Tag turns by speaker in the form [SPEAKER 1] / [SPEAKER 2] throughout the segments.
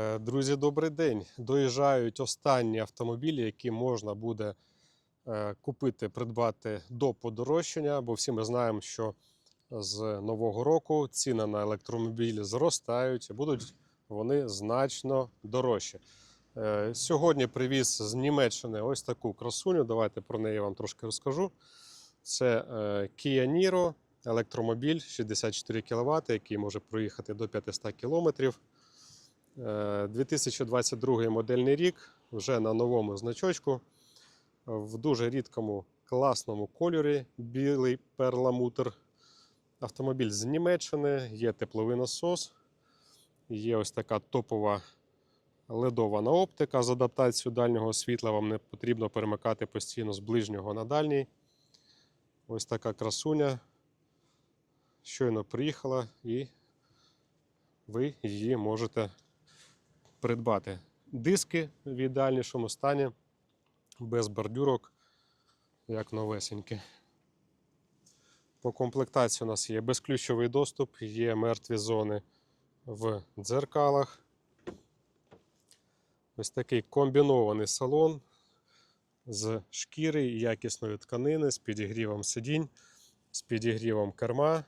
[SPEAKER 1] Е, Друзі, добрий день. Доїжджають останні автомобілі, які можна буде е, купити, придбати до подорожчання, бо всі ми знаємо, що з нового року ціни на електромобілі зростають і будуть вони значно дорожчі. Е, Сьогодні привіз з Німеччини ось таку красуню. Давайте про неї вам трошки розкажу. Це Kia Niro, електромобіль 64 кВт, який може проїхати до 500 кілометрів. Е, 2022 модельний рік, вже на новому значочку, в дуже рідкому класному кольорі, білий перламутр. Автомобіль з Німеччини, є тепловий насос, є ось така топова ледована оптика з адаптацією дальнього світла. Вам не потрібно перемикати постійно з ближнього на дальній. Ось така красуня. Щойно приїхала і ви її можете придбати. Диски в ідеальнішому стані, без бордюрок, як новесенькі. По комплектації у нас є безключовий доступ, є мертві зони в дзеркалах. Ось такий комбінований салон з шкіри і якісної тканини, з підігрівом сидінь, з підігрівом керма.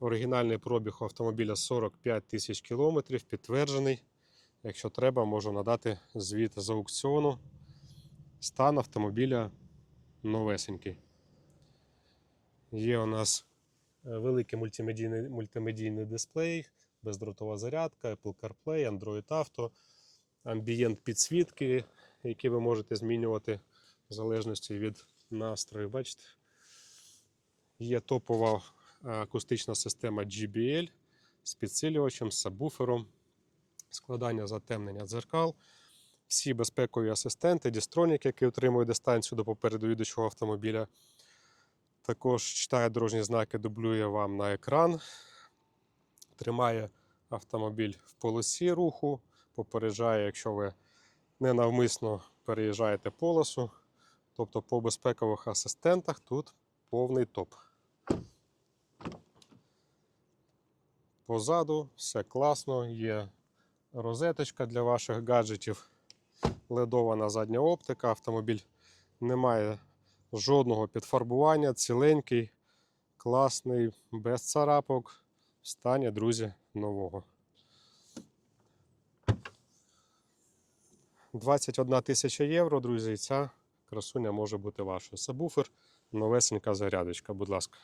[SPEAKER 1] Оригінальний пробіг автомобіля 45 тисяч кілометрів, підтверджений. Якщо треба, можу надати звіт з аукціону. Стан автомобіля новесенький. Є у нас е, великий мультимедійний, мультимедійний дисплей, бездротова зарядка, Apple CarPlay, Android Auto, амбієнт підсвітки, які ви можете змінювати в залежності від настрою. Бачите? Є топова е, акустична система GBL з підсилювачем, з сабвуфером, складання затемнення дзеркал, всі безпекові асистенти, дістронік, який отримує дистанцію до попереду їдучого автомобіля. Також читає дорожні знаки, дублює вам на екран, тримає автомобіль в полосі руху, попереджає, якщо ви ненавмисно переїжджаєте полосу. Тобто по безпекових асистентах тут повний топ. Позаду все класно, є розеточка для ваших гаджетів, ледована задня оптика, автомобіль не має жодного підфарбування, ціленький, класний, без царапок, в друзі, нового. 21 тисяча євро, друзі, і ця красуня може бути вашою. Сабвуфер, новесенька зарядочка, будь ласка.